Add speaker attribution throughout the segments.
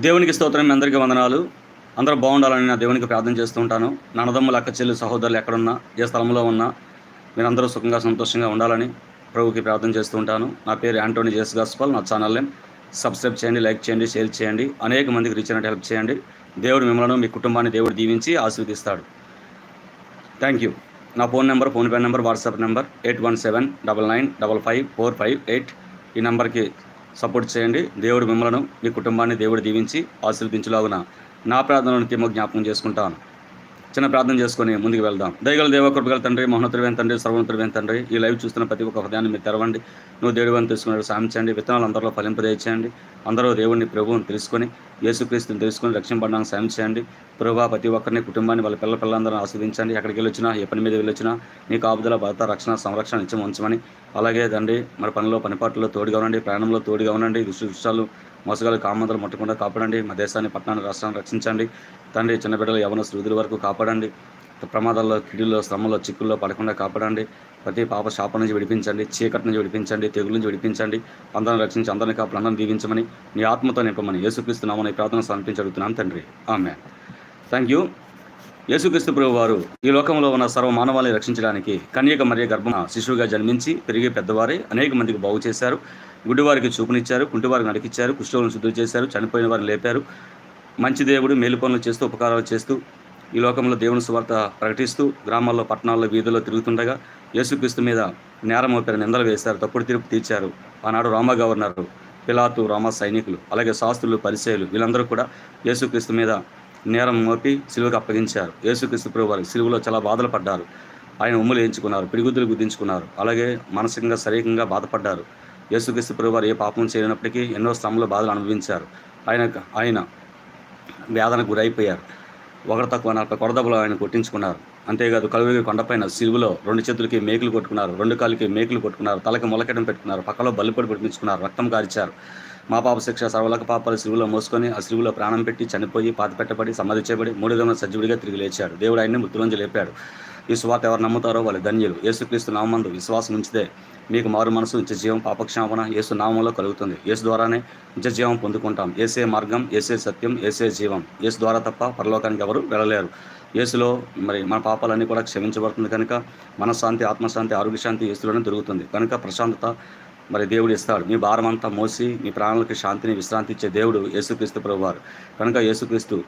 Speaker 1: దేవునికి స్తోత్రం మీ అందరికీ వందనాలు. అందరూ బాగుండాలని నా దేవునికి ప్రార్థన చేస్తూ ఉంటాను. నన్నదమ్ములు అక్క చెల్లి సహోదరులు ఎక్కడున్నా ఏ స్థలంలో ఉన్నా మీరందరూ సుఖంగా సంతోషంగా ఉండాలని ప్రభుకి ప్రార్థన చేస్తూ ఉంటాను. నా పేరు యాంటోనీ జేస్ గస్పాల్ నా ఛానల్ నేమ్. సబ్స్క్రైబ్ చేయండి లైక్ చేయండి షేర్ చేయండి. అనేక మందికి రీచ్ అయినట్టు హెల్ప్ చేయండి. దేవుడు మిమ్మల్ని మీ కుటుంబాన్ని దేవుడు దీవించి ఆశీర్వదిస్తాడు. థ్యాంక్ యూ నా phone number PhonePe number WhatsApp number eight one seven double nine double five four five eight. ఈ నెంబర్కి సపోర్ట్ చేయండి. దేవుడు మిమ్మలను మీ కుటుంబాన్ని దేవుడు దీవించి ఆశీర్వదించలాగున నా ప్రార్థనను తీమో జ్ఞాపకం చేసుకుంటాను. చిన్న ప్రార్థన చేసుకొని ముందుకు వెళ్దాం. దయగల దేవకృపగల తండ్రి మహోన్నతుడైన తండ్రి సర్వోన్నతుడైన తండ్రి ఈ లైవ్ చూస్తున్న ప్రతి ఒక్క హృదయాన్ని మీరు తెరవండి. నువ్వు దేవుడు తీసుకుని సాధించండి విత్తనాలు అందరిలో ఫలింపదేయండి అందరూ దేవుడిని ప్రభువుని తెలుసుకొని యేసుక్రీస్తుని తెలుసుకొని రక్షింపడడానికి సాయం చేయండి. ప్రభా ప్రతి ఒక్కరిని కుటుంబాన్ని వాళ్ళ పిల్ల పిల్లలందరూ ఆస్వాదించండి. ఎక్కడికి వెళ్ళొచ్చినా ఏ పని మీద వెళ్ళొచ్చినా నీ కాపుదల భద్రత రక్షణ సంరక్షణ ఇచ్చి ఉంచమని. అలాగే తండ్రి మరి పనిలో పనిపాట్లలో తోడుగా ఉండండి. ప్రయాణంలో తోడుగా ఉండండి. దుష్టు దృశ్యాలు మోసగాలు కామందలు ముట్టకుండా కాపాడండి. మా దేశాన్ని పట్టణాన్ని రాష్ట్రాన్ని రక్షించండి. తండ్రి చిన్నబిడ్డలు యవన వృద్ధుల వరకు కాపాడండి. ప్రమాదాల్లో కిడిలో శ్రమలో చిక్కుల్లో పడకుండా కాపాడండి. ప్రతి పాప శాప నుంచి విడిపించండి. చీకటి నుంచి విడిపించండి. తెగుల నుంచి విడిపించండి. అందరిని రక్షించి అందరిని కాపాడు అందరిని దీవించమని నీ ఆత్మతో నింపమని యేసుక్రీస్తున్నామని ఈ ప్రార్థన సమర్పించి అడుగుతున్నాను తండ్రి. ఆమె థ్యాంక్ యూ యేసుక్రీస్తు ప్రభు వారు ఈ లోకంలో ఉన్న సర్వ మానవాళిని రక్షించడానికి కన్యక మరియ గర్భం శిశువుగా జన్మించి పెరిగి పెద్దవారే అనేక మందికి బాగు చేశారు. గుడ్డివారికి చూపునిచ్చారు కుంటివారికి నడికిచ్చారు కుష్ఠులను శుద్ధి చేశారు చనిపోయిన వారిని లేపారు. మంచి దేవుడు మేలు పనులు చేస్తూ ఉపకారాలు చేస్తూ ఈ లోకంలో దేవుని సువార్త ప్రకటిస్తూ గ్రామాల్లో పట్టణాల్లో వీధుల్లో తిరుగుతుండగా యేసుక్రీస్తు మీద నేరం మోపారు నిందలు వేశారు తప్పుడు తీర్పు తీర్చారు. ఆనాడు రామ గవర్నరు పిలాతు రామ సైనికులు అలాగే శాస్త్రులు పరిచయులు వీళ్ళందరూ కూడా యేసుక్రీస్తు మీద నేరం మోపి సిలువకు అప్పగించారు. యేసుక్రీస్తు ప్రభు వారు సిలువలో చాలా బాధలు పడ్డారు. ఆయన ఉమ్ములు వేయించుకున్నారు పిడిగుద్దులు గుద్దించుకున్నారు. అలాగే మానసికంగా శారీరకంగా బాధపడ్డారు. యేసుక్రీస్తు ప్రభు వారు ఏ పాపం చేయనప్పటికీ ఎన్నో శ్రమలు బాధలు అనుభవించారు. ఆయన ఆయన వేదనకు గురైపోయారు. ఒకటి తక్కువ నలభై కొడదబ్బలు ఆయన కొట్టించుకున్నారు. అంతేకాదు కలువగి కొండపైన సిలువలో రెండు చేతులకి మేకులు కొట్టుకున్నారు. రెండు కాళ్ళకి మేకులు కొట్టుకున్నారు. తలకి మొలకెడం పెట్టుకున్నారు. పక్కలో బల్లిపడి పెట్టించుకున్నారు రక్తం కారిచారు మా పాప శిక్ష సర్వలక పాపాలు సిలువులో మోసుకొని ఆ సిలువులో ప్రాణం పెట్టి చనిపోయి పాత పెట్టబడి సమాధి చేయబడి మూడు గమన సజీవుడిగా తిరిగి లేచాడు. దేవుడు ఆయన్ని మృతులోంచి లేపాడు. ఈ ఎవరు నమ్ముతారో వాళ్ళు ధన్యులు. యేసుక్రీస్తు నామందు విశ్వాసం ఉంచితే మీకు మారు మనసు నిత్య జీవం పాపక్షాపన యేసు నామంలో కలుగుతుంది. యేసు ద్వారానే నిత్య జీవం పొందుకుంటాం. ఏసే మార్గం ఏసే సత్యం ఏసే జీవం. యేసు ద్వారా తప్ప పరలోకానికి ఎవరు వెళ్ళలేరు. యేసులో మరి మన పాపాలన్నీ కూడా క్షమించబడుతుంది కనుక మనశ్శాంతి ఆత్మశాంతి ఆరోగ్యశాంతి యేసులోనే దొరుకుతుంది. కనుక ప్రశాంతత మరి దేవుడు ఇస్తాడు. మీ భారం అంతా మోసి మీ ప్రాణాలకు శాంతిని విశ్రాంతి ఇచ్చే దేవుడు యేసుక్రీస్తు ప్రభువారు. కనుక యేసుక్రీస్తు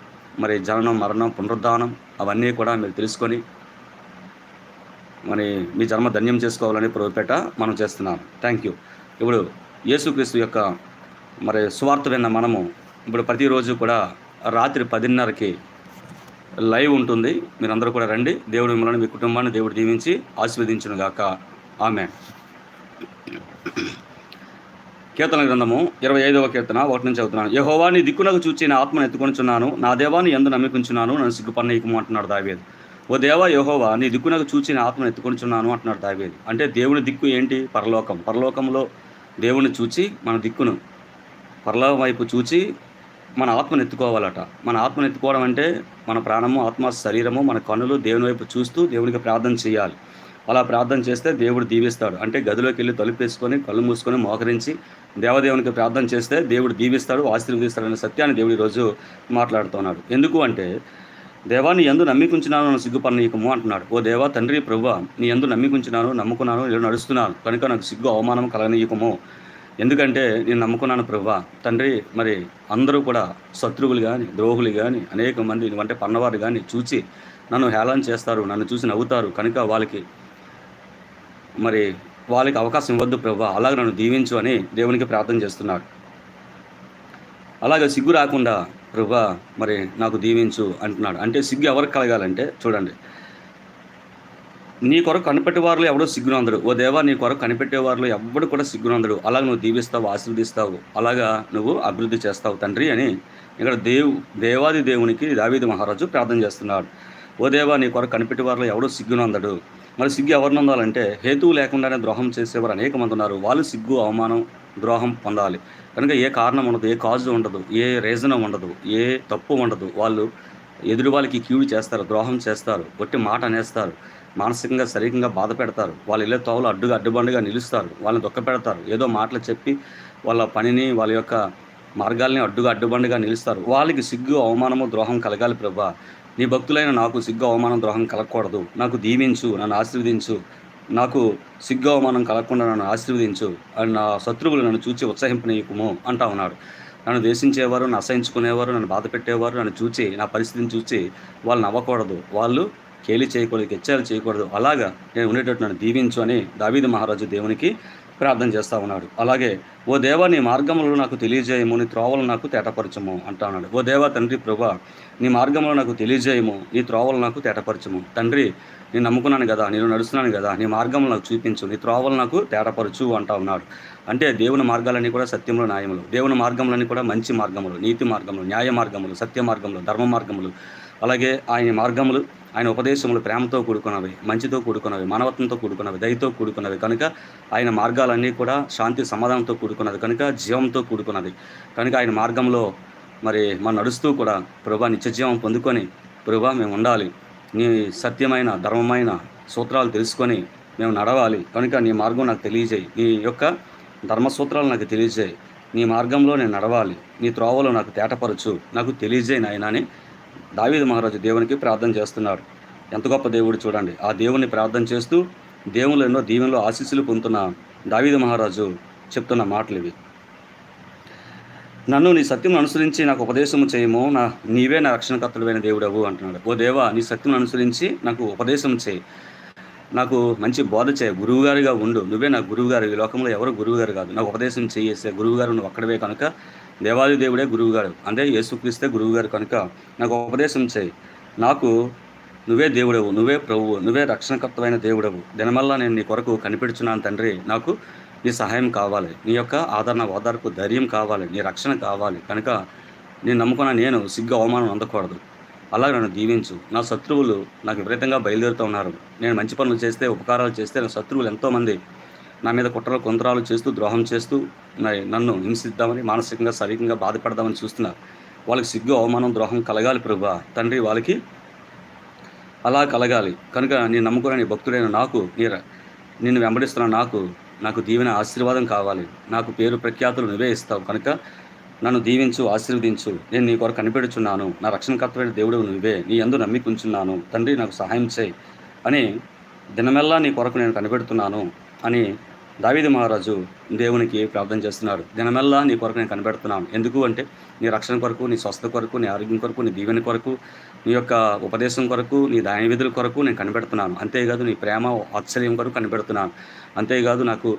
Speaker 1: మరి జననం మరణం పునరుద్ధానం అవన్నీ కూడా మీరు తెలుసుకొని మరి మీ జన్మ ధన్యం చేసుకోవాలని ప్రభుపేట మనం చేస్తున్నాం. థ్యాంక్ యూ ఇప్పుడు యేసుక్రీస్తు యొక్క మరి సువార్త విన్న మనము ఇప్పుడు ప్రతిరోజు కూడా రాత్రి పదిన్నరకి లైవ్ ఉంటుంది. మీరందరూ కూడా రండి. దేవుడు మిమ్మల్ని మీ కుటుంబాన్ని దేవుడు దీవించి ఆశీర్వదించును గాక. ఆమె కీర్తన గ్రంథము ఇరవై ఐదవ కీర్తన ఒకటి నుంచి చదువుతున్నాను యహోవాని దిక్కునకు చూచి నా ఆత్మను ఎత్తుకొనిచున్నాను. నా దేవాన్ని ఎందు నమ్మికుంచున్నాను. నన్ను సిగ్గుపన్నయకము అంటున్నాడు దావేది. ఓ దేవా యహోవా నీ దిక్కునకు చూచి నా ఆత్మను ఎత్తుకొనిచున్నాను అంటున్నాడు దావేది. అంటే దేవుని దిక్కు ఏంటి? పరలోకం. పరలోకంలో దేవుని చూచి మన దిక్కును పరలోకం వైపు చూచి మన ఆత్మను ఎత్తుకోవాలట. మన ఆత్మను ఎత్తుకోవడం అంటే మన ప్రాణము ఆత్మ శరీరము మన కన్నులు దేవుని వైపు చూస్తూ దేవునికి ప్రార్థన చేయాలి. అలా ప్రార్థన చేస్తే దేవుడు దీవిస్తాడు. అంటే గదిలోకి వెళ్ళి తలుపేసుకొని కళ్ళు మూసుకొని మోకరించి దేవదేవునికి ప్రార్థన చేస్తే దేవుడు దీవిస్తాడు ఆశీర్వదిస్తాడు అనే సత్యాన్ని దేవుడు ఈరోజు మాట్లాడుతున్నాడు. ఎందుకు అంటే దేవా నీ ఎందు నమ్మికుంచున్నాను నన్ను సిగ్గుపన్నీయకము అంటున్నాడు. ఓ దేవా తండ్రి ప్రభు నీ ఎందు నమ్మికుంచున్నాను నమ్ముకున్నాను నేను నడుస్తున్నాను. కనుక నాకు సిగ్గు అవమానం కలగనీయకము. ఎందుకంటే నేను నమ్ముకున్నాను ప్రభా తండ్రి మరి అందరూ కూడా శత్రువులు కానీ ద్రోహులు కానీ అనేక మంది అంటే పన్నవారు కానీ చూసి నన్ను హేళన చేస్తారు నన్ను చూసి నవ్వుతారు. కనుక వాళ్ళకి మరి వాళ్ళకి అవకాశం ఇవ్వద్దు ప్రభా అలాగే నన్ను దీవించు అని దేవునికి ప్రార్థన చేస్తున్నాడు. అలాగే సిగ్గు రాకుండా ప్రభా మరి నాకు దీవించు అంటున్నాడు. అంటే సిగ్గు ఎవరికి కలగాలంటే చూడండి. నీ కొరకు కనిపెట్టేవారిలో ఎవడో సిగ్గునందడు ఓ దేవా నీ కొరకు కనిపెట్టేవారిలో ఎవడు కూడా సిగ్గునందడు అలాగ నువ్వు దీవిస్తావు ఆశీర్వదిస్తావు. అలాగా నువ్వు అభివృద్ధి చేస్తావు తండ్రి అని ఇక్కడ దేవు దేవాది దేవునికి దావీది మహారాజు ప్రార్థన చేస్తున్నాడు. ఓ దేవా నీ కొరకు కనిపెట్టేవారిలో ఎవడో సిగ్గునందడు మరి సిగ్గు ఎవరిని పొందాలంటే హేతువు లేకుండానే ద్రోహం చేసేవారు అనేక మంది ఉన్నారు. వాళ్ళు సిగ్గు అవమానం ద్రోహం పొందాలి. కనుక ఏ కారణం ఉండదు ఏ కాజు ఉండదు ఏ రీజన్ ఉండదు ఏ తప్పు ఉండదు. వాళ్ళు ఎదురు వాళ్ళకి కీడు చేస్తారు ద్రోహం చేస్తారు ఒట్టి మాట అనేస్తారు మానసికంగా శరీరంగా బాధ పెడతారు. వాళ్ళు ఇళ్ళ తోవలు అడ్డుగా అడ్డుబండుగా నిలుస్తారు వాళ్ళని దుఃఖ పెడతారు. ఏదో మాటలు చెప్పి వాళ్ళ పనిని వాళ్ళ యొక్క మార్గాల్ని అడ్డుగా అడ్డుబండుగా నిలుస్తారు. వాళ్ళకి సిగ్గు అవమానము ద్రోహం కలగాలి ప్రభా. నీ భక్తులైన నాకు సిగ్గు అవమానం ద్రోహం కలగకూడదు. నాకు దీవించు నన్ను ఆశీర్వదించు. నాకు సిగ్గు అవమానం కలగకుండా నన్ను ఆశీర్వదించు అని నా శత్రువులు నన్ను చూచి ఉత్సాహింపనీయకుము అంటా ఉన్నాడు. నన్ను దేశించేవారు నన్ను అసహించుకునేవారు నన్ను బాధ పెట్టేవారు నన్ను చూచి నా పరిస్థితిని చూచి వాళ్ళు నవ్వకూడదు. వాళ్ళు కేలి చేయకూడదు హెచ్చాలు చేయకూడదు. అలాగా నేను ఉండేటట్టు నన్ను దీవించు అని దావీది మహారాజు దేవునికి ప్రార్థన చేస్తూ ఉన్నాడు. అలాగే ఓ దేవా నీ మార్గంలో నాకు తెలియజేయము నీ త్రోవలు నాకు తేటపరచము అంటా ఉన్నాడు. ఓ దేవా తండ్రి ప్రభా నీ మార్గంలో నాకు తెలియజేయము నీ త్రోవలు నాకు తేటపరచము. తండ్రి నేను నమ్ముకున్నాను కదా నేను నడుస్తున్నాను కదా నీ మార్గములు నాకు చూపించు నీ త్రోవలు నాకు తేటపరచు అంటా ఉన్నాడు. అంటే దేవుని మార్గాలన్నీ కూడా సత్యంలో న్యాయములు. దేవుని మార్గములన్నీ కూడా మంచి మార్గములు నీతి మార్గములు న్యాయ మార్గములు సత్య మార్గములు ధర్మ మార్గములు. అలాగే ఆయన మార్గములు ఆయన ఉపదేశములు ప్రేమతో కూడుకున్నవి మంచితో కూడుకున్నవి మానవత్వంతో కూడుకున్నవి దయతో కూడుకున్నవి. కనుక ఆయన మార్గాలన్నీ కూడా శాంతి సమాధానంతో కూడుకున్నది. కనుక జీవంతో కూడుకున్నది. కనుక ఆయన మార్గంలో మరి మనం నడుస్తూ కూడా ప్రభా నిత్య జీవం పొందుకొని ప్రభా మేము ఉండాలి. నీ సత్యమైన ధర్మమైన సూత్రాలు తెలుసుకొని మేము నడవాలి. కనుక నీ మార్గం నాకు తెలియజేయి. నీ యొక్క ధర్మసూత్రాలు నాకు తెలియజేయి. నీ మార్గంలో నేను నడవాలి. నీ త్రోవలో నాకు తేటపరచు. నాకు తెలియజేయి నాయన అని దావీదు మహారాజు దేవునికి ప్రార్థన చేస్తున్నాడు ఎంత గొప్ప దేవుడు చూడండి. ఆ దేవుని ప్రార్థన చేస్తూ దేవుళ్ళు ఎన్నో దీవెనలో ఆశీస్సులు పొందుతున్న దావీదు మహారాజు చెప్తున్న మాటలు ఇవి. నన్ను నీ సత్యం అనుసరించి నాకు ఉపదేశము చేయము నా నీవే నా రక్షణకర్తలువైన దేవుడవు అంటున్నాడు. ఓ దేవా నీ సత్యం అనుసరించి నాకు ఉపదేశం చేయి. నాకు మంచి బోధ చేయ. గురువుగారిగా ఉండు. నువ్వే నా గురువుగారు. ఈ లోకంలో ఎవరు గురువుగారు కాదు. నాకు ఉపదేశం చేయేసే గురువుగారు నువ్వు అక్కడవే కనుక దేవాది దేవుడే గురువుగారు అంటే యేసుక్రీస్తే గురువుగారు కనుక నాకు ఉపదేశం చేయి. నాకు నువ్వే దేవుడవు. నువ్వే ప్రభువు. నువ్వే రక్షణకర్తమైన దేవుడవు. దినమల్లా నేను నీ కొరకు కనిపెడుచున్నాను తండ్రి. నాకు నీ సహాయం కావాలి. నీ యొక్క ఆదరణ ఓదార్పు ధైర్యం కావాలి. నీ రక్షణ కావాలి. కనుక నేను నమ్ముకున్న నేను సిగ్గు అవమానం అందకూడదు. అలాగే నన్ను దీవించు. నా శత్రువులు నాకు విపరీతంగా బయలుదేరుతూ ఉన్నారు. నేను మంచి పనులు చేస్తే ఉపకారాలు చేస్తే నా శత్రువులు ఎంతోమంది నా మీద కుట్రలు కొంతరాలు చేస్తూ ద్రోహం చేస్తూ నన్ను హింసిద్దామని మానసికంగా శారీరకంగా బాధపడదామని చూస్తున్నారు. వాళ్ళకి సిగ్గు అవమానం ద్రోహం కలగాలి ప్రభా తండ్రి వాళ్ళకి అలా కలగాలి. కనుక నేను నమ్ముకునే నీ భక్తుడైన నాకు నీ నిన్ను వెంబడిస్తున్న నాకు నాకు దీవెన ఆశీర్వాదం కావాలి. నాకు పేరు ప్రఖ్యాతులు నువ్వే ఇస్తావు. కనుక నన్ను దీవించు ఆశీర్వదించు. నేను నీ కొరకు కనిపెడుచున్నాను. నా రక్షణకర్తమైన దేవుడు నువ్వే. నీ ఎందు నమ్మికుంచున్నాను. తండ్రి నాకు సహాయం చేయి. అని దినమెల్లా నీ కొరకు నేను కనిపెడుతున్నాను అని దావిది మహారాజు దేవునికి ప్రార్థన చేస్తున్నాడు దినమెల్లా నీ కొరకు నేను కనిపెడుతున్నాను. ఎందుకు అంటే నీ రక్షణ కొరకు నీ స్వస్థ కొరకు నీ ఆరోగ్యం కొరకు నీ దీవెన కొరకు నీ యొక్క ఉపదేశం కొరకు నీ దాని విధుల కొరకు నేను కనిపెడుతున్నాను. అంతేకాదు నీ ప్రేమ వాత్సల్యం కొరకు కనిపెడుతున్నాను. అంతేకాదు నాకు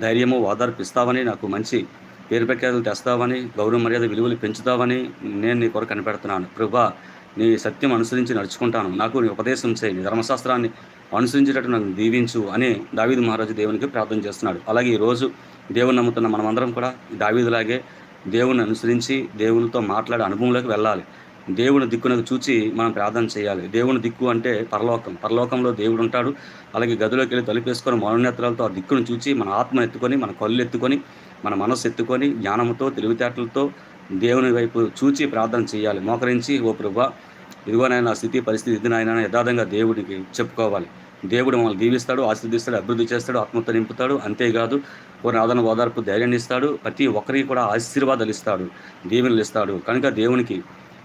Speaker 1: ధైర్యము ఓదార్పిస్తావని నాకు మంచి పేరు ప్రఖ్యాతులు తెస్తావని గౌరవ మర్యాద విలువలు పెంచుతావని నేను నీ కొరకు కనిపెడుతున్నాను. ప్రభా నీ సత్యం అనుసరించి నడుచుకుంటాను. నాకు నీ ఉపదేశం చేయి. నీ ధర్మశాస్త్రాన్ని అనుసరించేటట్టు నన్ను దీవించు అని దావీదు మహారాజు దేవునికి ప్రార్థన చేస్తున్నాడు. అలాగే ఈరోజు దేవుని నమ్ముతున్న మనమందరం కూడా దావీదులాగే దేవుని అనుసరించి దేవునితో మాట్లాడే అనుభవంలోకి వెళ్ళాలి. దేవుని దిక్కునకు చూచి మనం ప్రార్థన చేయాలి. దేవుని దిక్కు అంటే పరలోకం. పరలోకంలో దేవుడు ఉంటాడు. అలాగే గదిలోకి వెళ్ళి తలుపేసుకొని మనోనేత్రాలతో ఆ దిక్కును చూచి మన ఆత్మ ఎత్తుకొని మన కళ్ళు ఎత్తుకొని మన మనస్సు ఎత్తుకొని జ్ఞానంతో తెలివితేటలతో దేవుని వైపు చూచి ప్రార్థన చేయాలి. మోకరించి ఓ ప్రభా ఇదిగో నాయన స్థితి పరిస్థితి ఇది నాయన యథార్థంగా దేవుడికి చెప్పుకోవాలి. దేవుడు మమ్మల్ని దీవిస్తాడు ఆశీర్దిస్తాడు అభివృద్ధి చేస్తాడు ఆత్మతో నింపుతాడు. అంతేకాదు కొన్ని ఆదరణ ఓదార్పు ధైర్యాన్ని ఇస్తాడు. ప్రతి ఒక్కరికి కూడా ఆశీర్వాదాలు ఇస్తాడు దీవెనలు ఇస్తాడు. కనుక దేవునికి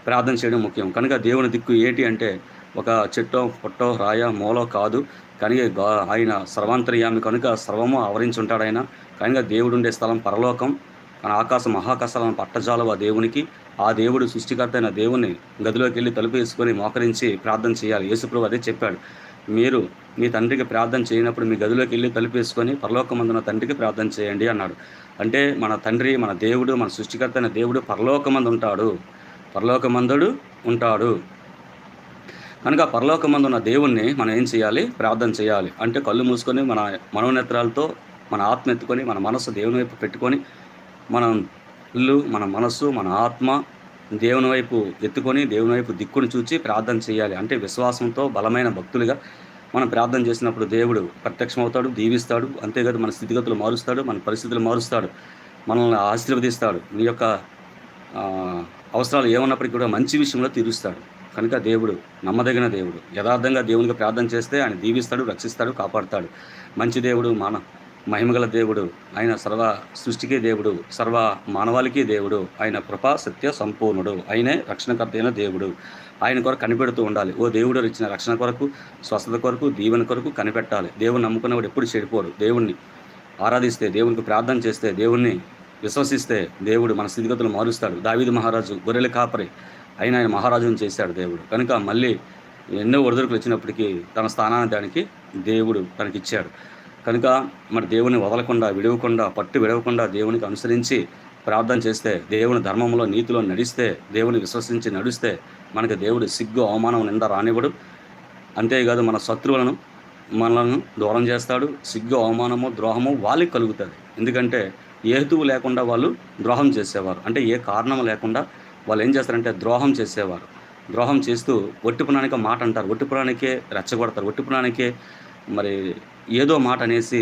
Speaker 1: ప్రార్థన చేయడం ముఖ్యం. కనుక దేవుని దిక్కు ఏంటి అంటే ఒక చెట్టో పుట్టో రాయ మూలో కాదు. కనుక ఆయన సర్వాంతర్యామి కనుక సర్వము ఆవరించి ఉంటాడు ఆయన. కనుక దేవుడు ఉండే స్థలం పరలోకం. మన ఆకాశ మహాకాశాలను పట్టజాలవు ఆ దేవునికి. ఆ దేవుడు సృష్టికర్త అయిన దేవుని గదిలోకి వెళ్ళి తలుపు వేసుకొని మోకరించి ప్రార్థన చేయాలి. యేసుప్రభు అదే చెప్పాడు. మీరు మీ తండ్రికి ప్రార్థన చేయనప్పుడు మీ గదిలోకి వెళ్ళి తలుపేసుకొని పరలోకమందున తండ్రికి ప్రార్థన చేయండి అన్నాడు. అంటే మన తండ్రి మన దేవుడు మన సృష్టికర్త అయిన దేవుడు పరలోకమందు ఉంటాడు. పరలోకమందుడు ఉంటాడు. కనుక పరలోకమందు ఉన్న దేవుణ్ణి మనం ఏం చేయాలి? ప్రార్థన చేయాలి. అంటే కళ్ళు మూసుకొని మన మనోనేత్రాలతో మన ఆత్మ ఎత్తుకొని మన మనసు దేవుని వైపు పెట్టుకొని మనం ఇల్లు మన మనస్సు మన ఆత్మ దేవుని వైపు ఎత్తుకొని దేవుని వైపు దిక్కును చూచి ప్రార్థన చేయాలి. అంటే విశ్వాసంతో బలమైన భక్తులుగా మనం ప్రార్థన చేసినప్పుడు దేవుడు ప్రత్యక్షమవుతాడు దీవిస్తాడు. అంతేకాదు మన స్థితిగతులు మారుస్తాడు మన పరిస్థితులు మారుస్తాడు మనల్ని ఆశీర్వదిస్తాడు. నీ యొక్క అవసరాలు ఏమన్నప్పటికీ కూడా మంచి విషయంలో తీరుస్తాడు. కనుక దేవుడు నమ్మదగిన దేవుడు యథార్థంగా దేవునికి ప్రార్థన చేస్తే ఆయన దీవిస్తాడు రక్షిస్తాడు కాపాడుతాడు. మంచి దేవుడు మన మహిమగల దేవుడు ఆయన సర్వ సృష్టికి దేవుడు సర్వ మానవాళికి దేవుడు ఆయన కృపా సత్య సంపూర్ణుడు ఆయనే రక్షణకర్త అయిన దేవుడు. ఆయన కొరకు కనిపెడుతూ ఉండాలి. ఓ దేవుడు ఇచ్చిన రక్షణ కొరకు స్వస్థత కొరకు దీవెన కొరకు కనిపెట్టాలి. దేవుని నమ్ముకున్నవాడు ఎప్పుడు చెడిపోడు. దేవుణ్ణి ఆరాధిస్తే దేవునికి ప్రార్థన చేస్తే దేవుణ్ణి విశ్వసిస్తే దేవుడు మన స్థితిగతులు మారుస్తాడు. దావీదు మహారాజు గొర్రెల కాపరి అయిన ఆయన మహారాజుని చేశాడు దేవుడు. కనుక మళ్ళీ ఎన్నో ఒడిదుడుకులు వచ్చినప్పటికీ తన స్థానాన్ని దానికి దేవుడు తనకిచ్చాడు. కనుక మరి దేవుని వదలకుండా విడవకుండా పట్టు విడవకుండా దేవునికి అనుసరించి ప్రార్థన చేస్తే దేవుని ధర్మంలో నీతిలో నడిస్తే దేవుని విశ్వసించి నడిస్తే మనకి దేవుడు సిగ్గు అవమానం నింద రానివ్వడు. అంతేకాదు మన శత్రువులను మనలను దూరం చేస్తాడు. సిగ్గు అవమానము ద్రోహము వాళ్ళకి కలుగుతుంది. ఎందుకంటే ఏ హేతువు లేకుండా వాళ్ళు ద్రోహం చేసేవారు. అంటే ఏ కారణం లేకుండా వాళ్ళు ఏం చేస్తారంటే ద్రోహం చేసేవారు. ద్రోహం చేస్తూ ఒట్టిపునానికే మాట అంటారు. ఒట్టిపునానికే రెచ్చగొడతారు. ఒట్టిపునానికే మరి ఏదో మాట అనేసి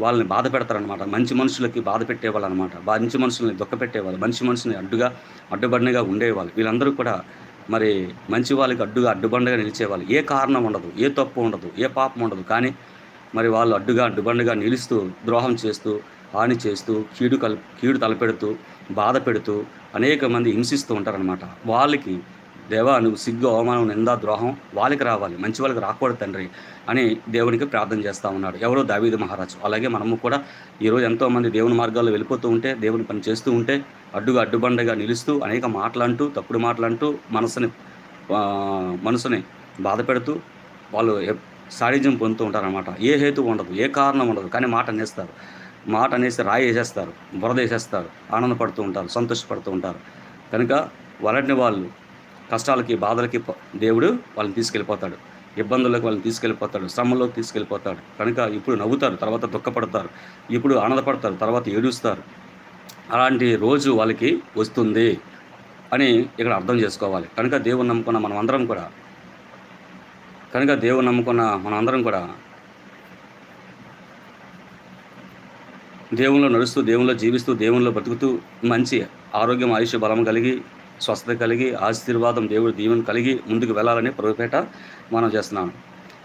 Speaker 1: వాళ్ళని బాధ పెడతారనమాట మంచి మనుషులకి బాధ పెట్టేవాళ్ళు అనమాట మంచి మనుషుల్ని దుఃఖ పెట్టేవాళ్ళు. మంచి మనుషుల్ని అడ్డుగా అడ్డుబడినగా ఉండేవాళ్ళు. వీళ్ళందరూ కూడా మరి మంచి వాళ్ళకి అడ్డుగా అడ్డుబండగా నిలిచేవాళ్ళు. ఏ కారణం ఉండదు ఏ తప్పు ఉండదు ఏ పాపం ఉండదు. కానీ మరి వాళ్ళు అడ్డుగా అడ్డుబండగా నిలుస్తూ ద్రోహం చేస్తూ హాని చేస్తూ కీడు కల్ కీడు తలపెడుతూ బాధ పెడుతూ అనేక మంది హింసిస్తూ ఉంటారనమాట వాళ్ళకి దేవా నువ్వు సిగ్గు అవమానం నిందా ద్రోహం వాళ్ళకి రావాలి. మంచి వాళ్ళకి రాకూడదు తండ్రి అని దేవునికి ప్రార్థన చేస్తూ ఉన్నాడు. ఎవరో దావీదు మహారాజు. అలాగే మనము కూడా ఈరోజు ఎంతోమంది దేవుని మార్గాల్లో వెళ్ళిపోతూ ఉంటే దేవుని పని చేస్తూ ఉంటే అడ్డుగా అడ్డుబండగా నిలుస్తూ అనేక మాటలంటూ తప్పుడు మాటలంటూ మనసుని మనసుని బాధ పెడుతూ వాళ్ళు సాడిజ్యం పొందుతూ ఉంటారనమాట ఏ హేతు ఉండదు ఏ కారణం ఉండదు కానీ మాట అనేస్తారు. మాట అనేసి రాయి వేసేస్తారు బురద వేసేస్తారు ఆనందపడుతూ ఉంటారు సంతోషపడుతూ ఉంటారు. కనుక వాళ్ళని వాళ్ళు కష్టాలకి బాధలకి దేవుడు వాళ్ళని తీసుకెళ్ళిపోతాడు. ఇబ్బందులకు వాళ్ళని తీసుకెళ్ళిపోతాడు. శ్రమంలోకి తీసుకెళ్ళిపోతాడు. కనుక ఇప్పుడు నవ్వుతారు తర్వాత దుఃఖపడతారు. ఇప్పుడు ఆనందపడతారు తర్వాత ఏడుస్తారు. అలాంటి రోజు వాళ్ళకి వస్తుంది అని ఇక్కడ అర్థం చేసుకోవాలి. కనుక దేవుని నమ్ముకున్న మనం అందరం కూడా కనుక దేవుని నమ్ముకున్న మనం అందరం కూడా దేవునిలో నడుస్తూ దేవునిలో జీవిస్తూ దేవునిలో బ్రతుకుతూ మంచి ఆరోగ్యం ఆయుష్ బలం కలిగి స్వస్థత కలిగి ఆశీర్వాదం దేవుడు దీవెన కలిగి ముందుకు వెళ్ళాలని ప్రభుపేట మనం చేస్తున్నాం.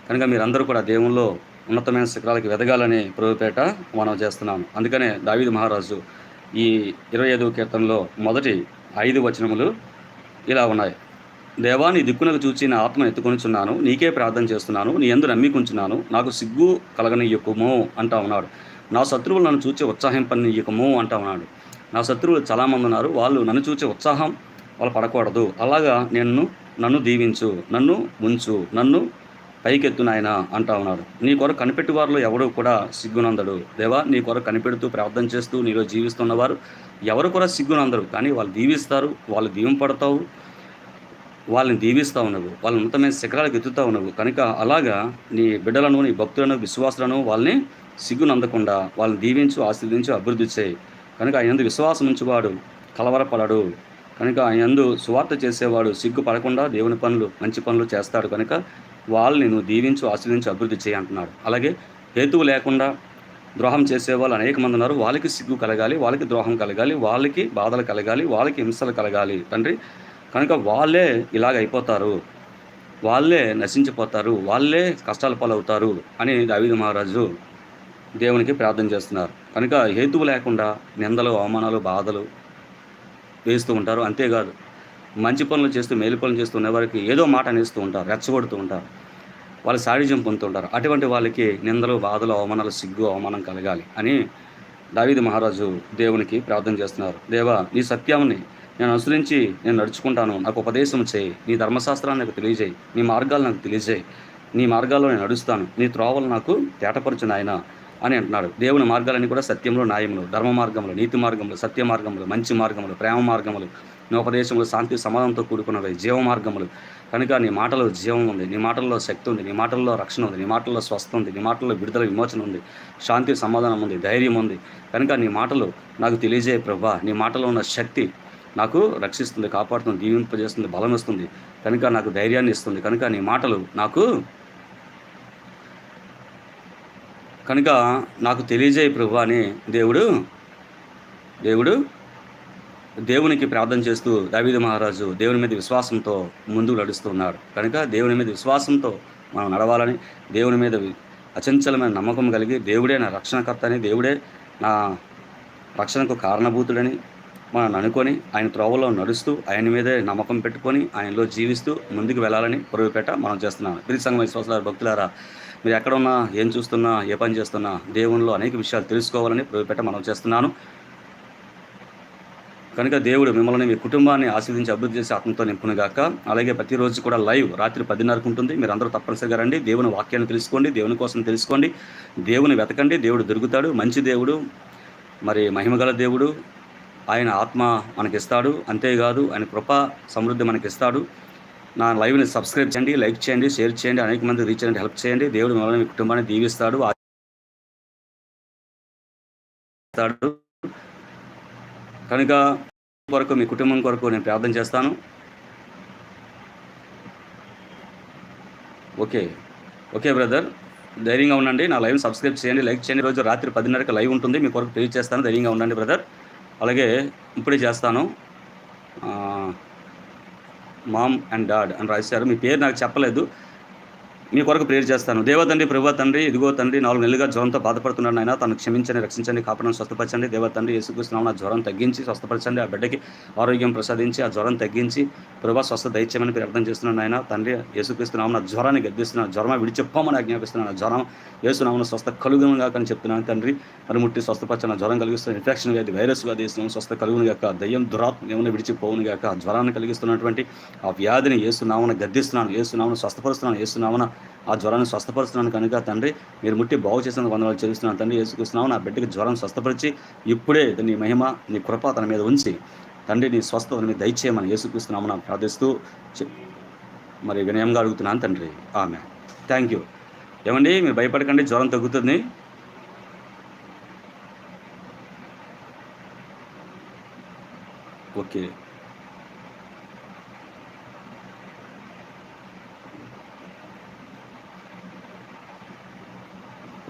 Speaker 1: కనుక మీరందరూ కూడా దేవుల్లో ఉన్నతమైన శిఖరాలకి వెదగాలని ప్రభుపేట మనం చేస్తున్నాం. అందుకనే దావీదు మహారాజు ఈ ఇరవై ఐదు కీర్తనలో మొదటి ఐదు వచనములు ఇలా ఉన్నాయి. దేవా నీ దిక్కునకు చూచి నా ఆత్మ ఎత్తుకొనిచున్నాను. నీకే ప్రార్థన చేస్తున్నాను. నీ ఎందు నమ్మికుంచున్నాను నాకు సిగ్గు కలగనియ్యకుము అంటా ఉన్నాడు. నా శత్రువులు నన్ను చూచి ఉత్సాహింపనియ్యకము అంటా ఉన్నాడు. నా శత్రువులు చాలామంది ఉన్నారు. వాళ్ళు నన్ను చూచే ఉత్సాహం వాళ్ళు పడకూడదు. అలాగా నేను నన్ను దీవించు నన్ను ఉంచు నన్ను పైకెత్తు నాయన అంటా ఉన్నాడు. నీ కొరకు కనిపెట్టి వారిలో ఎవరు కూడా సిగ్గునందడు. దేవా నీ కొరకు కనిపెడుతూ ప్రార్థన చేస్తూ నీలో జీవిస్తున్నవారు ఎవరు కూడా సిగ్గునందరు. కానీ వాళ్ళు దీవిస్తారు వాళ్ళు దీవింపడతావు వాళ్ళని దీవిస్తూ ఉన్నవు. వాళ్ళని ఉన్నతమైన శిఖరాలకు ఎత్తుతూ ఉన్నవు. కనుక అలాగా నీ బిడ్డలను నీ భక్తులను విశ్వాసులను వాళ్ళని సిగ్గునందకుండా వాళ్ళని దీవించు ఆశీర్దించు అభివృద్ధి చేయి. కనుక ఆయన విశ్వాసం ఉంచువాడు కలవరపడడు. కనుక ఆయన సువార్త చేసేవాడు సిగ్గు పడకుండా దేవుని పనులు మంచి పనులు చేస్తాడు కనుక వాళ్ళని నువ్వు దీవించు ఆశీర్వించు అభివృద్ధి చేయి అంటున్నాడు. అలాగే హేతువు లేకుండా ద్రోహం చేసేవాళ్ళు అనేక మంది ఉన్నారు. వాళ్ళకి సిగ్గు కలగాలి వాళ్ళకి ద్రోహం కలగాలి వాళ్ళకి బాధలు కలగాలి వాళ్ళకి హింసలు కలగాలి. తండ్రి కనుక వాళ్ళే ఇలాగ అయిపోతారు. వాళ్ళే నశించిపోతారు. వాళ్ళే కష్టాల పాలవుతారు అని దావీదు మహారాజు దేవునికి ప్రార్థన చేస్తున్నారు. కనుక హేతువు లేకుండా నిందలు అవమానాలు బాధలు వేస్తూ ఉంటారు. అంతేకాదు మంచి పనులు చేస్తూ మేలు పనులు చేస్తూ ఉన్నవారికి ఏదో మాట అనేస్తూ ఉంటారు రెచ్చగొడుతూ ఉంటారు. వాళ్ళు సాడిజ్యం పొందుతుంటారు. అటువంటి వాళ్ళకి నిందలు బాధలు అవమానాలు సిగ్గు అవమానం కలగాలి అని దావీది మహారాజు దేవునికి ప్రార్థన చేస్తున్నారు. దేవా నీ సత్యాన్ని నేను అనుసరించి నేను నడుచుకుంటాను. నాకు ఉపదేశం చేయి. నీ ధర్మశాస్త్రాన్ని నాకు తెలియజేయి. నీ మార్గాలు నాకు తెలియజేయి. నీ మార్గాల్లో నేను నడుస్తాను. నీ త్రోవలు నాకు తేటపరచు నాయన. అని అంటున్నాడు దేవుని మార్గాలన్నీ కూడా సత్యంలో న్యాయములు. ధర్మ మార్గములు నీతి మార్గములు సత్య మార్గములు మంచి మార్గములు ప్రేమ మార్గములు నీ ఉపదేశములు శాంతి సమాధానంతో కూడుకున్నవి జీవ మార్గములు. కనుక నీ మాటలో జీవం ఉంది నీ మాటల్లో శక్తి ఉంది నీ మాటల్లో రక్షణ ఉంది నీ మాటల్లో స్వస్థ ఉంది నీ మాటల్లో విడుదల విమోచన ఉంది శాంతి సమాధానం ఉంది ధైర్యం ఉంది. కనుక నీ మాటలు నాకు తెలియజేయ ప్రభా. నీ మాటలో ఉన్న శక్తి నాకు రక్షిస్తుంది కాపాడుతుంది దీవింపజేస్తుంది బలం ఇస్తుంది కనుక నాకు ధైర్యాన్ని ఇస్తుంది. కనుక నీ మాటలు నాకు కనుక నాకు తెలియజేయ ప్రభు అని దేవుడు దేవుడు దేవునికి ప్రార్థన చేస్తూ దావీదు మహారాజు దేవుని మీద విశ్వాసంతో ముందుకు నడుస్తున్నాడు కనుక దేవుని మీద విశ్వాసంతో మనం నడవాలని దేవుని మీద అచంచలమైన నమ్మకం కలిగి దేవుడే నా రక్షణకర్త అని దేవుడే నా రక్షణకు కారణభూతుడని మనం అనుకొని ఆయన త్రోవలో నడుస్తూ ఆయన మీదే నమ్మకం పెట్టుకొని ఆయనలో జీవిస్తూ ముందుకు వెళ్ళాలని పొరుగుపేట మనం చేస్తున్నాం. తిరిగి సంఘం విశ్వాసాల భక్తులారా మీరు ఎక్కడ ఉన్నా ఏం చూస్తున్నా ఏ పని చేస్తున్నా దేవునిలో అనేక విషయాలు తెలుసుకోవాలని ప్రవేశపెట్ట మనం చేస్తున్నాను. కనుక దేవుడు మిమ్మల్ని మీ కుటుంబాన్ని ఆస్వాదించి అభివృద్ధి చేసి ఆత్మతో నింపునుగాక అలాగే ప్రతిరోజు కూడా లైవ్ రాత్రి పదిన్నరకు ఉంటుంది. మీరు అందరూ తప్పనిసరిగా రండి. దేవుని వాక్యాన్ని తెలుసుకోండి దేవుని కోసం తెలుసుకోండి. దేవుని వెతకండి దేవుడు దొరుకుతాడు. మంచి దేవుడు మరి మహిమగల దేవుడు. ఆయన ఆత్మ మనకిస్తాడు. అంతేకాదు ఆయన కృప సమృద్ధి మనకిస్తాడు. నా లైవ్ని సబ్స్క్రైబ్ చేయండి లైక్ చేయండి షేర్ చేయండి అనేక మంది రీచ్ చేయండి హెల్ప్ చేయండి. దేవుడు మిమ్మల్ని మీ కుటుంబాన్ని దీవిస్తాడు కనుక కొరకు మీ కుటుంబం కొరకు నేను ప్రార్థన చేస్తాను. ఓకే. Okay brother. ధైర్యంగా ఉండండి నా లైవ్ సబ్స్క్రైబ్ చేయండి లైక్ చేయండి. రోజు రాత్రి పదిన్నరకి లైవ్ ఉంటుంది మీ కొరకు ప్లీజ్ చేస్తాను ధైర్యంగా ఉండండి బ్రదర్. అలాగే ఇప్పుడే చేస్తాను. మామ్ అండ్ డాడ్ అని రాశారు. మీ పేరు నాకు చెప్పలేదు. మీ కొరకు ప్రేర్ చేస్తాను. దేవతండ్రి ప్రభు తండ్రి ఇదిగో తండ్రి నాలుగు నెలలుగా జ్వరంతో బాధపడుతున్నాడు ఆయన తను క్షమించండి రక్షించండి కాపాడని స్వస్థపరచండి. దేవతండ్రి యేసుకృష్ణ నా జ్వరం తగ్గించి స్వస్థపరచండి. ఆ బిడ్డకి ఆరోగ్యం ప్రసాదించి ఆ జ్వరం తగ్గించి ప్రభా స్వస్థ దైత్యమని ప్రార్థన చేస్తున్నాను ఆయన తండ్రి యేసుక్రీస్తున్నాము నా జ్వరాన్ని గద్దిస్తున్నాను జ్వరం విడిచిపోమని ఆజ్ఞాపిస్తున్నాను జ్వరం వేసునామను స్వస్థ కలుగును కాక అని చెప్తున్నాను తండ్రి. మరి ముట్టి స్వస్థపరచన జ్వరం కలిగిస్తున్న ఇన్ఫెక్షన్ వ్యాధి వైరస్ వ్యాధి ఇస్తున్నాను స్వస్థ కలుగును గాక. దయ్యం దురాత్మ ఏమైనా విడిచిపోవును గాక. జ్వరాన్ని కలిగిస్తున్నటువంటి ఆ వ్యాధిని ఏసునామను గద్దిస్తున్నాను ఏసునామను స్వస్థపరుస్తున్నాను ఏసునామన ఆ జ్వరాన్ని స్వస్థపరుస్తున్నాను కనుక తండ్రి మీరు ముట్టి బాగు చేసిన వందనాలు చేస్తున్నాను తండ్రి వేసుకొస్తున్నావు నా బిడ్డకి జ్వరం స్వస్థపరిచి ఇప్పుడే నీ మహిమ నీ కృప తన మీద ఉంచి తండ్రి నీ స్వస్థత మీద దయచేయమని వేసుకొస్తున్నాము నాకు ప్రార్థిస్తూ మరి వినయంగా అడుగుతున్నాను తండ్రి. ఆమె థ్యాంక్ యూ. ఏమండి మీరు భయపడకండి జ్వరం తగ్గుతుంది. ఓకే.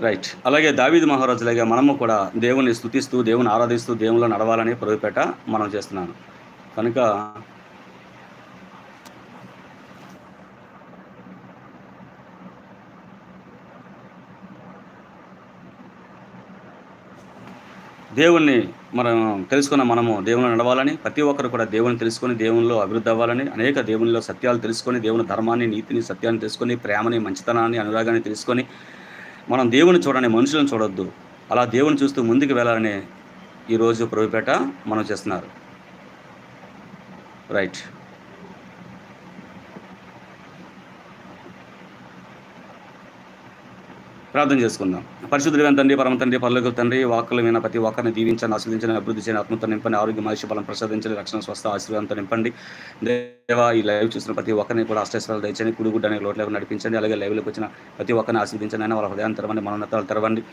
Speaker 1: రైట్ అలాగే దావీద్ మహారాజులాగా మనము కూడా దేవుని స్థుతిస్తూ దేవుని ఆరాధిస్తూ దేవుళ్ళు నడవాలని పొరుగుపేట మనం చేస్తున్నాను. కనుక దేవుణ్ణి మనం తెలుసుకున్న మనము దేవుని నడవాలని ప్రతి ఒక్కరు కూడా దేవుని తెలుసుకొని దేవునిలో అభివృద్ధి అవ్వాలని అనేక దేవునిలో సత్యాలు తెలుసుకొని దేవుని ధర్మాన్ని నీతిని సత్యాన్ని తెలుసుకొని ప్రేమని మంచితనాన్ని అనురాగాన్ని తెలుసుకొని మనం దేవుని చూడని మనుషులను చూడొద్దు. అలా దేవుని చూస్తూ ముందుకు వెళ్ళాలని ఈరోజు ప్రభుపేట మనం చేస్తున్నారు. రైట్. ప్రార్థన చేసుకుందాం. పరిశుద్ధులైన తండ్రి పరమ తండ్రి పర్లకు తండ్రి వాక్కుల మీద ప్రతి ఒక్కరిని దీవించండి ఆశ్రదించండి అభివృద్ధి చేయని ఆత్మతో నింపండి ఆరోగ్య మహిష బలం ప్రసాదించండి రక్షణ స్వస్థ ఆశీర్వాదంతో నింపండి. దేవా ఈ లైవ్ చూసిన ప్రతి ఒక్కరిని కూడా అష్టేశ్వరాలు తెచ్చండి కుడిగుడ్డ అనే లోట్లకు నడిపించండి. అలాగే లైవ్లోకి వచ్చిన ప్రతి ఒక్కరిని ఆస్వాదించండి అయినా వాళ్ళ హృదయాన్ని తెరవండి మనోన్నతాలు తెరవండి.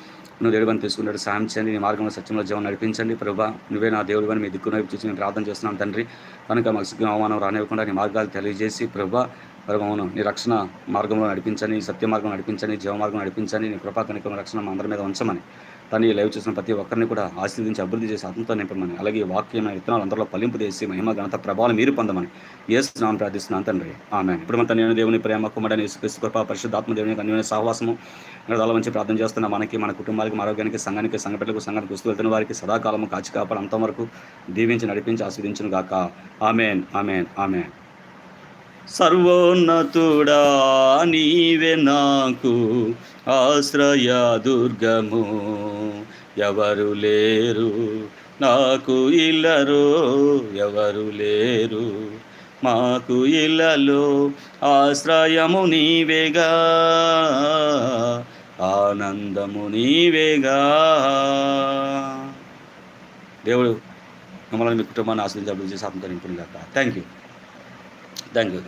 Speaker 1: నువ్వు దేవుడిని తీసుకున్నట్టు సాయం చేయండి. నీ మార్గంలో సత్యంలో జీవనం నడిపించండి. ప్రభా నువ్వే నా దేవుడు అని మీ దిక్కున చూసి నేను ప్రార్థన చేస్తున్నాను తండ్రి. కనుక మాకు సిగ్గు అవమానం రానివ్వకుండా నీ మార్గాలు తెలియజేసి ప్రభా పరమవును నీ రక్షణ మార్గంలో నడిపించని సత్య మార్గం నడిపించని జీవ మార్గం నడిపించని నీ కృపా రక్షణ మా అందరి మీద ఉంచమని. తను లైవ్ చేసిన ప్రతి ఒక్కరిని కూడా ఆశీర్దించి అభివృద్ధి చేసి ఆత్మతో నింపమని అలాగే వాక్యం విత్తనాలు అందరిలో పలింపు చేసి మహిమ ఘనత ప్రభావం మీరు పొందమని ఏ స్నానం ప్రార్థిస్తున్నాను తండ్రి. ఆమె ఇప్పుడు మన నేను దేవుని ప్రేమ కుమ్మడని యేసుక్రీస్తు కృప పరిశుద్ధాత్మ దేవుని అన్యోన్య సహవాసము దాని మంచి ప్రార్థన చేస్తున్న మనకి మన కుటుంబానికి ఆరోగ్యానికి సంఘానికి సంఘటనలకు సంఘానికి వస్తూ వెళ్తున్న వారికి సదాకాలము కాచి కాపాడు అంతవరకు దీవించి నడిపించి ఆస్వాదించును గాక ఆమెన్. ఆమెన్. ఆమెన్. సర్వోన్నతుడా నీవే నాకు ఆశ్రయ దుర్గము. ఎవరు లేరు నాకు ఇల్లరు ఎవరు లేరు మాకు ఇళ్ళలో ఆశ్రయము నీవేగా ఆనందము నీవేగా. దేవుడు మమ్మల్ని మీ కుటుంబాన్ని ఆశ్రయించి అభివృద్ధి చేసి ఆత్మతో నింపుని కాక థ్యాంక్ యూ థ్యాంక్ యూ